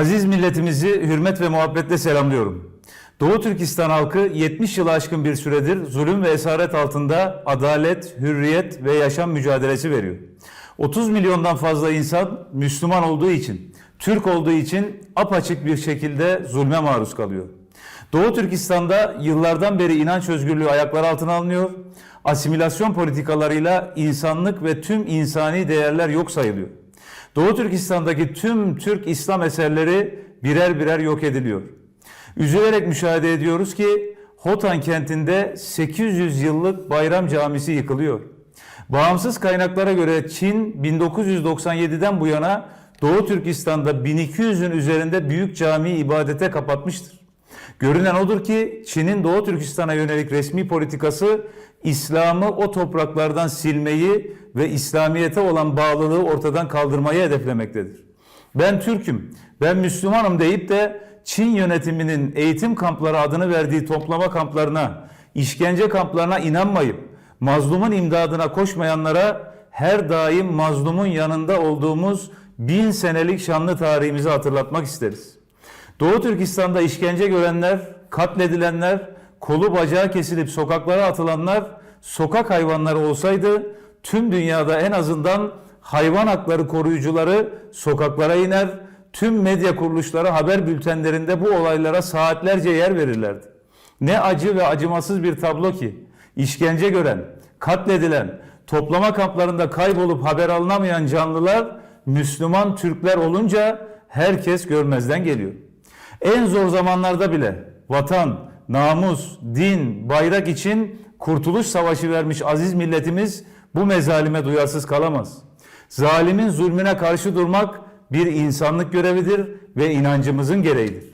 Aziz milletimizi hürmet ve muhabbetle selamlıyorum. Doğu Türkistan halkı 70 yılı aşkın bir süredir zulüm ve esaret altında adalet, hürriyet ve yaşam mücadelesi veriyor. 30 milyondan fazla insan Müslüman olduğu için, Türk olduğu için apaçık bir şekilde zulme maruz kalıyor. Doğu Türkistan'da yıllardan beri inanç özgürlüğü ayaklar altına alınıyor. Asimilasyon politikalarıyla insanlık ve tüm insani değerler yok sayılıyor. Doğu Türkistan'daki tüm Türk İslam eserleri birer birer yok ediliyor. Üzülerek müşahede ediyoruz ki Hotan kentinde 800 yıllık bayram camisi yıkılıyor. Bağımsız kaynaklara göre Çin 1997'den bu yana Doğu Türkistan'da 1200'ün üzerinde büyük cami ibadete kapatmıştır. Görünen odur ki Çin'in Doğu Türkistan'a yönelik resmi politikası İslam'ı o topraklardan silmeyi ve İslamiyete olan bağlılığı ortadan kaldırmayı hedeflemektedir. Ben Türk'üm, ben Müslümanım deyip de Çin yönetiminin eğitim kampları adını verdiği toplama kamplarına, işkence kamplarına inanmayıp mazlumun imdadına koşmayanlara her daim mazlumun yanında olduğumuz bin senelik şanlı tarihimizi hatırlatmak isteriz. Doğu Türkistan'da işkence görenler, katledilenler, kolu bacağı kesilip sokaklara atılanlar sokak hayvanları olsaydı tüm dünyada en azından hayvan hakları koruyucuları sokaklara iner, tüm medya kuruluşları haber bültenlerinde bu olaylara saatlerce yer verirlerdi. Ne acı ve acımasız bir tablo ki işkence gören, katledilen, toplama kamplarında kaybolup haber alınamayan canlılar Müslüman Türkler olunca herkes görmezden geliyor. En zor zamanlarda bile vatan, namus, din, bayrak için kurtuluş savaşı vermiş aziz milletimiz bu mezalime duyarsız kalamaz. Zalimin zulmüne karşı durmak bir insanlık görevidir ve inancımızın gereğidir.